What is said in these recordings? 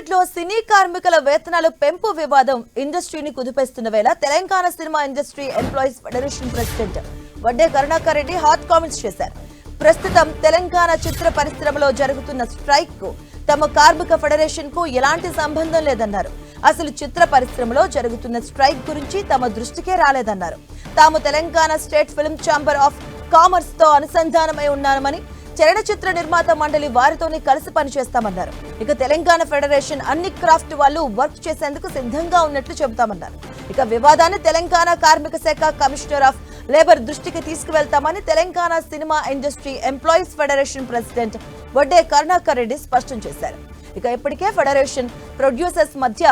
కోవిడ్లో సినీ కార్మికుల వేతనాల పెంపు వివాదం ఇండస్ట్రీని కుదిపేస్తున్న వేళ Telangana cinema industry employees federation president Vadde Karunakar Reddy hot comments చేశారు. ప్రస్తుతం తెలంగాణ చిత్ర పరిశ్రమలో జరుగుతున్న స్ట్రైక్కు తమ కార్మిక ఫెడరేషన్కు ఎలాంటి సంబంధం లేదన్నారు. అసలు చిత్ర పరిశ్రమలో జరుగుతున్న స్ట్రైక్ గురించి తమ దృష్టికే రాలేదన్నారు. తాము Telangana state film chamber of కామర్స్తో అనుసంధానమై ఉన్నామని చలనచిత్ర నిర్మాత మండలి వారితోనే కలిసి పనిచేస్తామన్నారు. ఇక తెలంగాణ ఫెడరేషన్ అన్ని క్రాఫ్ట్ వాళ్ళు వర్క్ చేసేందుకు సిద్ధంగా ఉన్నట్లు చెబుతామన్నారు. ఇక వివాదాన్ని తెలంగాణ కార్మిక శాఖ కమిషనర్ ఆఫ్ లేబర్ దృష్టికి తీసుకువెళ్తామని Telangana cinema industry employees federation president Vadde Karunakar Reddy స్పష్టం చేశారు. ఇక ఇప్పటికే ఫెడరేషన్ ప్రొడ్యూసర్స్ మధ్య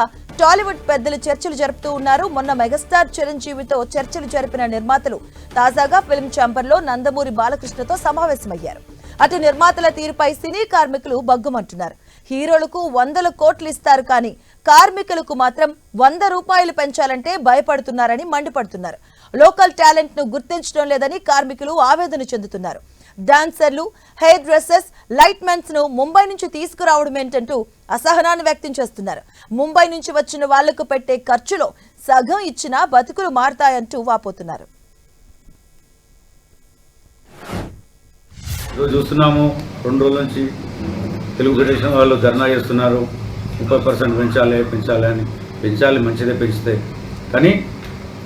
టాలీవుడ్ పెద్దలు చర్చలు జరుపుతూ ఉన్నారు. మొన్న మెగాస్టార్ చిరంజీవితో చర్చలు జరిపిన నిర్మాతలు తాజాగా ఫిల్మ్ ఛాంబర్లో నందమూరి బాలకృష్ణతో సమావేశమయ్యారు. అటు నిర్మాతల తీరుపై సినీ కార్మికులు బగ్గుమంటున్నారు హీరోలకు వందల కోట్లు ఇస్తారు కానీ కార్మికులకు మాత్రం వంద రూపాయలు పెంచాలంటే భయపడుతున్నారని మండిపడుతున్నారు. లోకల్ టాలెంట్ను గుర్తించడం లేదని కార్మికులు ఆవేదన చెందుతున్నారు. డాన్సర్లు హెయిర్ డ్రెస్సెస్ లైట్ మెన్స్ను ముంబై నుంచి తీసుకురావడం ఏంటంటూ అసహనాన్ని వ్యక్తం చేస్తున్నారు. ముంబై నుంచి వచ్చిన వాళ్ళకు పెట్టే ఖర్చులో సగం ఇచ్చినా బతుకులు మారతాయంటూ వాపోతున్నారు. ఈరోజు చూస్తున్నాము రెండు రోజుల నుంచి తెలుగు ఫెడరేషన్ వాళ్ళు ధర్నా చేస్తున్నారు. ముప్పై పర్సెంట్ పెంచాలి పెంచాలి అని. పెంచాలి మంచిదే పెంచితే. కానీ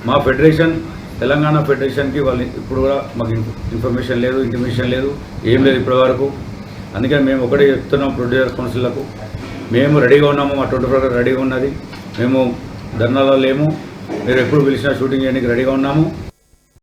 మా ఫెడరేషన్ తెలంగాణ ఫెడరేషన్కి వాళ్ళు ఇప్పుడు కూడా మాకు ఇన్ఫర్మేషన్ లేదు ఇంటిమేషన్ లేదు ఏం లేదు ఇప్పటి వరకు అందుకని మేము ఒకటే చెప్తున్నాం ప్రొడ్యూసర్ కౌన్సిల్లకు. మేము రెడీగా ఉన్నాము మా ట్వంటీ ఫోర్ రెడీగా ఉన్నది. మేము ధర్నాలో లేము. మీరు ఎప్పుడు పిలిచినా షూటింగ్ చేయడానికి రెడీగా ఉన్నాము.